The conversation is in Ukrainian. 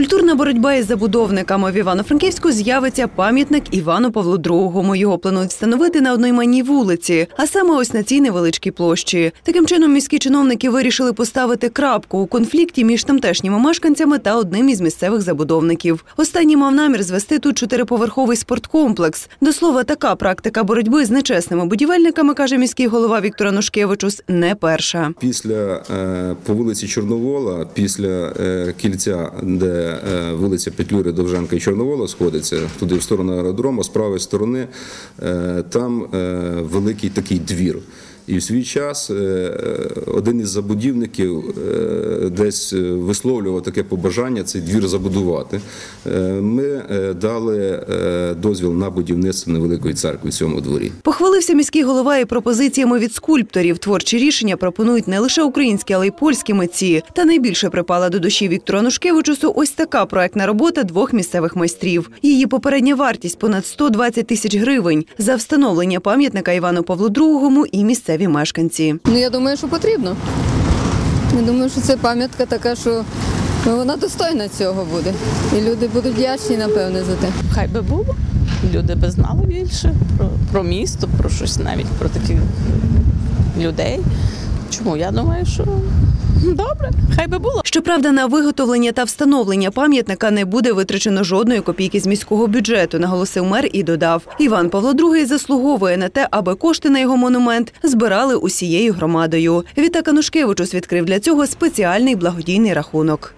Культурна боротьба із забудовниками в Івано-Франківську з'явиться пам'ятник Івану Павлу II. Його планують встановити на однойманній вулиці, а саме ось на цій невеличкій площі. Таким чином, міські чиновники вирішили поставити крапку у конфлікті між тамтешніми мешканцями та одним із місцевих забудовників. Останній мав намір звести тут чотириповерховий спорткомплекс. До слова, така практика боротьби з нечесними будівельниками, каже міський голова Віктор Анушкевичус, не перша. Після е, по вулиці Чорновола, після е, кільця, де е, вулиця Петлюри, Довженка і Чорновола сходиться, туди в сторону аеродрому, з правої сторони, е, там е, великий такий двір. І в свій час е, один із забудівників е, десь висловлював таке побажання цей двір забудувати. Е, Ми е, дали е, дозвіл на будівництво невеликої церкви в цьому дворі. Похвалився міський голова і пропозиціями від скульпторів. Творчі рішення пропонують не лише українські, але й польські митці. Та найбільше припала до душі Віктору Анушкевичусу ось така проектна робота двох місцевих майстрів. Її попередня вартість понад 120 тисяч гривень за встановлення пам'ятника Івану Павлу II і місцеві мешканці. Ну, я думаю, що потрібно. Я думаю, що це пам'ятка така, що ну, вона достойна цього буде. І люди будуть вдячні, напевне, за те. Хай би було. Люди би знали більше про, про місто, про щось навіть про таких людей. Чому? Я думаю, що добре, хай би було. Щоправда, на виготовлення та встановлення пам'ятника не буде витрачено жодної копійки з міського бюджету, наголосив мер і додав. Іван Павло II заслуговує на те, аби кошти на його монумент збирали усією громадою. Віта Канушкевичус відкрив для цього спеціальний благодійний рахунок.